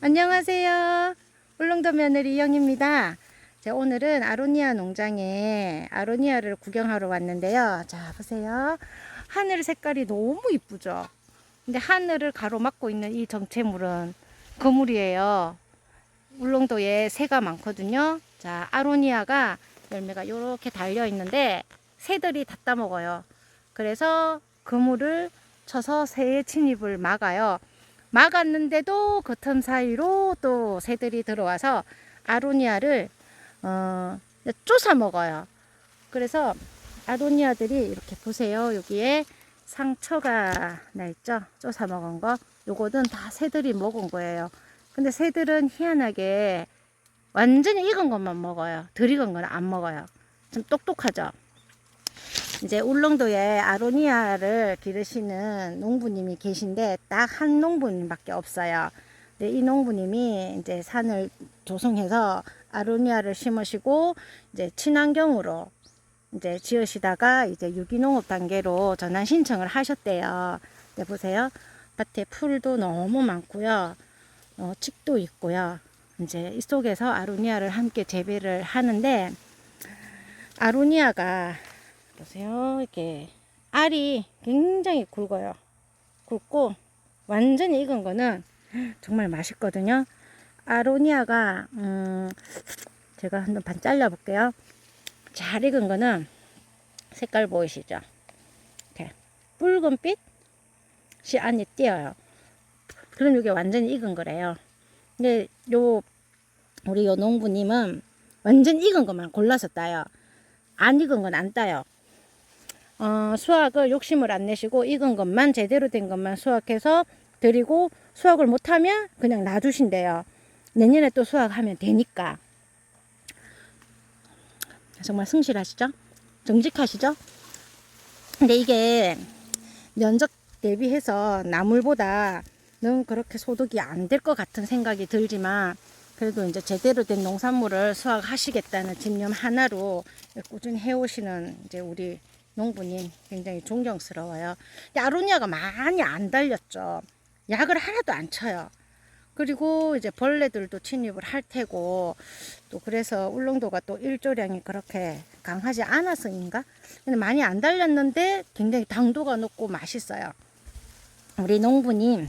안녕하세요. 울릉도 며느리 이영입니다. 오늘은 아로니아 농장에 아로니아를 구경하러 왔는데요. 자, 보세요. 하늘 색깔이 너무 이쁘죠? 근데 하늘을 가로막고 있는 이 정체물은 거물이에요. 울릉도에 새가 많거든요. 자, 아로니아가 열매가 이렇게 달려 있는데 새들이 다 따먹어요. 그래서 그물을 쳐서 새의 침입을 막아요. 막았는데도 그 틈 사이로 또 새들이 들어와서 아로니아를 어, 쫓아 먹어요. 그래서 아로니아들이 이렇게 보세요. 여기에 상처가 나 있죠? 쫓아 먹은 거. 요거는 다 새들이 먹은 거예요. 근데 새들은 희한하게 완전히 익은 것만 먹어요. 덜 익은 건 안 먹어요. 좀 똑똑하죠? 이제 울릉도에 아로니아를 기르시는 농부님이 계신데 딱 한 농부님밖에 없어요. 근데 이 농부님이 이제 산을 조성해서 아로니아를 심으시고 이제 친환경으로 이제 지으시다가 이제 유기농업 단계로 전환 신청을 하셨대요. 네, 보세요. 밭에 풀도 너무 많고요. 어, 칡도 있고요. 이제 이 속에서 아로니아를 함께 재배를 하는데 아로니아가 보세요. 이렇게 알이 굉장히 굵어요. 굵고 완전히 익은 거는 정말 맛있거든요. 아로니아가 음, 제가 한번 반 잘라 볼게요. 잘 익은 거는 색깔 보이시죠? 이렇게 붉은빛이 안에 띄어요. 그럼 이게 완전히 익은 거래요. 근데 요 우리 요 농부님은 완전 익은 것만 골라서 따요. 안 익은 건 안 따요. 어, 수확을 욕심을 안 내시고 익은 것만 제대로 된 것만 수확해서 드리고 수확을 못하면 그냥 놔두신대요. 내년에 또 수확하면 되니까. 정말 성실하시죠? 정직하시죠? 근데 이게 면적 대비해서 나물보다 는 그렇게 소득이 안 될 것 같은 생각이 들지만 그래도 이제 제대로 된 농산물을 수확하시겠다는 집념 하나로 꾸준히 해오시는 이제 우리 농부님 굉장히 존경스러워요. 아로니아가 많이 안 달렸죠. 약을 하나도 안 쳐요. 그리고 이제 벌레들도 침입을 할 테고 또 그래서 울릉도가 또 일조량이 그렇게 강하지 않아서인가? 근데 많이 안 달렸는데 굉장히 당도가 높고 맛있어요. 우리 농부님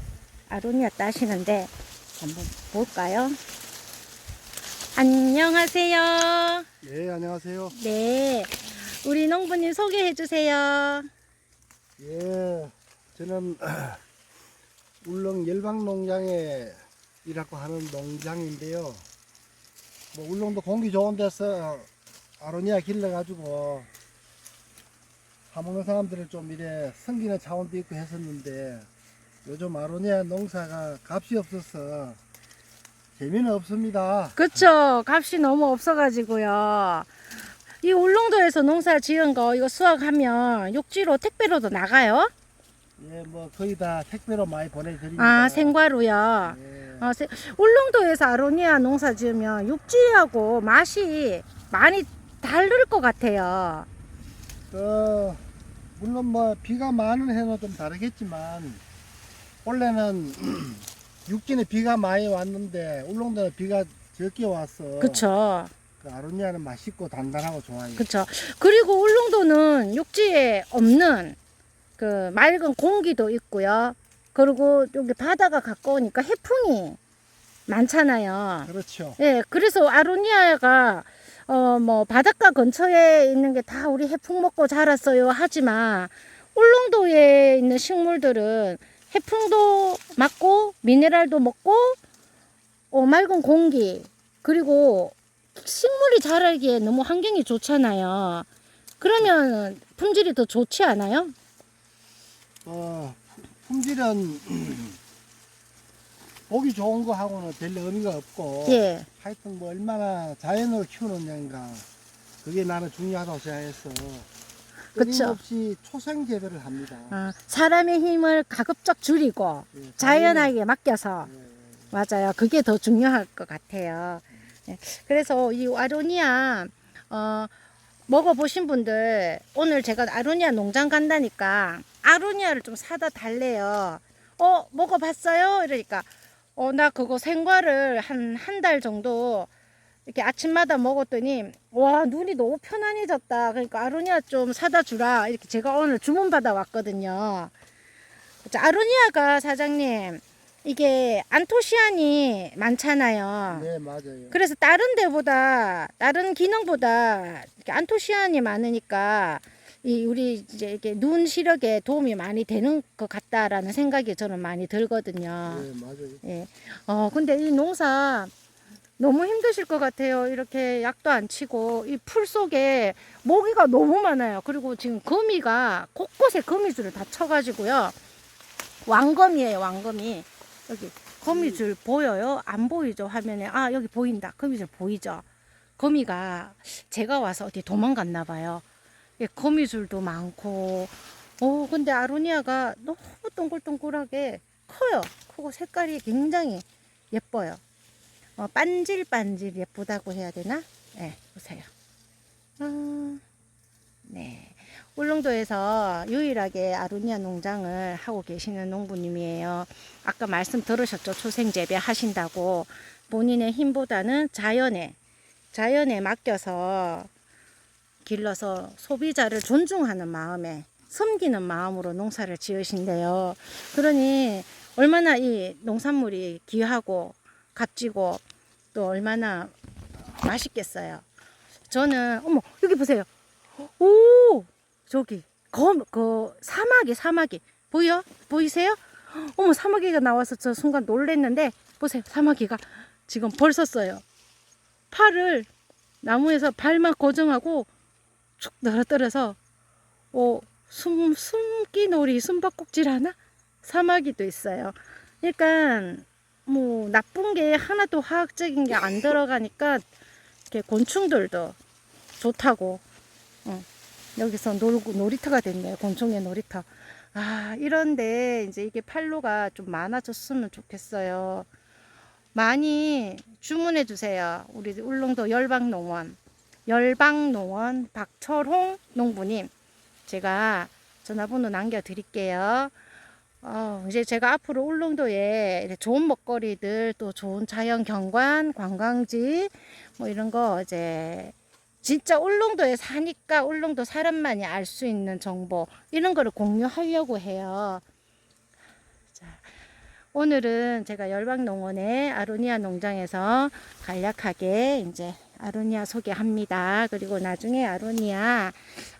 아로니아 따시는데 한번 볼까요? 안녕하세요. 예, 안녕하세요. 네. 우리 농부님 소개해 주세요. 예, 저는 울릉 열방농장에 일하고 하는 농장인데요. 뭐 울릉도 공기 좋은 데서 아로니아 길러가지고 하모는 사람들을 좀 이래 섬기는 차원도 있고 했었는데 요즘 아로니아 농사가 값이 없어서 재미는 없습니다. 그쵸. 값이 너무 없어가지고요. 이 울릉도에서 농사 지은 거 이거 수확하면 육지로 택배로도 나가요? 예, 뭐 거의 다 택배로 많이 보내드립니다. 아, 생과로요. 예. 어, 세- 울릉도에서 아로니아 농사 지으면 육지하고 맛이 많이 다를 것 같아요. 그 물론 뭐 비가 많은 해는 좀 다르겠지만 원래는 육지는 비가 많이 왔는데 울릉도는 비가 적게 왔어. 그쵸. 그 아로니아는 맛있고 단단하고 좋아요. 그쵸. 그리고 울릉도는 육지에 없는 그 맑은 공기도 있고요. 그리고 여기 바다가 가까우니까 해풍이 많잖아요. 그렇죠. 예, 그래서 아로니아가 어 뭐 바닷가 근처에 있는 게 다 우리 해풍 먹고 자랐어요 하지만 울릉도에 있는 식물들은 해풍도 맞고 미네랄도 먹고 어 맑은 공기 그리고 식물이 자라기에 너무 환경이 좋잖아요. 그러면 품질이 더 좋지 않아요? 어, 품질은 보기 좋은 거 하고는 별 의미가 없고 예. 하여튼 뭐 얼마나 자연으로 키우느냐인가 그게 나는 중요하다고 생각해서 그쵸. 끊임없이 초생 재배를 합니다. 아, 사람의 힘을 가급적 줄이고 예, 자연하게 맡겨서 예, 맞아요. 그게 더 중요할 것 같아요. 네. 그래서 이 아로니아 어, 먹어보신 분들 오늘 제가 아로니아 농장 간다니까 아로니아를 좀 사다 달래요. 어 먹어봤어요? 이러니까 어, 나 그거 생과를 한 한 달 정도 이렇게 아침마다 먹었더니 와 눈이 너무 편안해졌다. 그러니까 아로니아 좀 사다 주라. 이렇게 제가 오늘 주문 받아 왔거든요. 자, 아로니아가 사장님 이게 안토시안이 많잖아요. 네, 맞아요. 그래서 다른 데보다 다른 기능보다 이렇게 안토시안이 많으니까 이 우리 이제 이게 눈 시력에 도움이 많이 되는 것 같다라는 생각이 저는 많이 들거든요. 네, 맞아요. 예. 어 근데 이 농사 너무 힘드실 것 같아요. 이렇게 약도 안 치고 이 풀 속에 모기가 너무 많아요. 그리고 지금 거미가 곳곳에 거미줄을 다 쳐가지고요. 왕거미예요, 왕거미. 여기 거미줄 보여요? 안 보이죠? 화면에 아 여기 보인다. 거미줄 보이죠? 거미가 제가 와서 어디 도망갔나 봐요. 예, 거미줄도 많고. 어 근데 아로니아가 너무 동글동글하게 커요. 크고 색깔이 굉장히 예뻐요. 어, 반질반질 예쁘다고 해야 되나? 네, 보세요. 아, 네. 울릉도에서 유일하게 아로니아 농장을 하고 계시는 농부님이에요. 아까 말씀 들으셨죠? 초생 재배 하신다고. 본인의 힘보다는 자연에, 자연에 맡겨서 길러서 소비자를 존중하는 마음에, 섬기는 마음으로 농사를 지으신대요. 그러니 얼마나 이 농산물이 귀하고 값지고 또 얼마나 맛있겠어요. 저는 어머 여기 보세요. 오 저기 검 그 사마귀 사마귀 보여 보이세요? 어머 사마귀가 나와서 저 순간 놀랬는데 보세요 사마귀가 지금 벌섰어요. 팔을 나무에서 발만 고정하고 축 늘어뜨려서 어, 숨 숨기 놀이 숨바꼭질 하나 사마귀도 있어요. 그러니까 뭐 나쁜 게 하나도 화학적인 게 안 들어가니까 이렇게 곤충들도 좋다고 어, 여기서 놀고 놀이터가 됐네요. 곤충의 놀이터. 아 이런데 이제 이게 팔로가 좀 많아졌으면 좋겠어요. 많이 주문해 주세요. 우리 울릉도 열방농원. 열방농원 박철홍 농부님. 제가 전화번호 남겨 드릴게요. 어, 이제 제가 앞으로 울릉도에 좋은 먹거리들 또 좋은 자연 경관, 관광지 뭐 이런 거 이제 진짜 울릉도에 사니까 울릉도 사람만이 알 수 있는 정보 이런 거를 공유하려고 해요. 자, 오늘은 제가 열방농원의 아로니아 농장에서 간략하게 이제 아로니아 소개합니다. 그리고 나중에 아로니아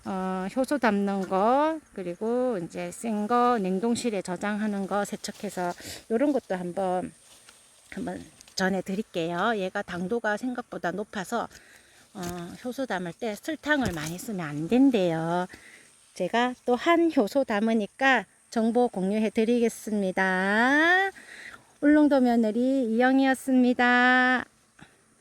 어, 효소 담는 거 그리고 이제 센거 냉동실에 저장하는 거 세척해서 이런 것도 한번 한번 전해 드릴게요. 얘가 당도가 생각보다 높아서 어, 효소 담을 때 설탕을 많이 쓰면 안 된대요. 제가 또 한 효소 담으니까 정보 공유해 드리겠습니다. 울릉도 며느리 이영이었습니다.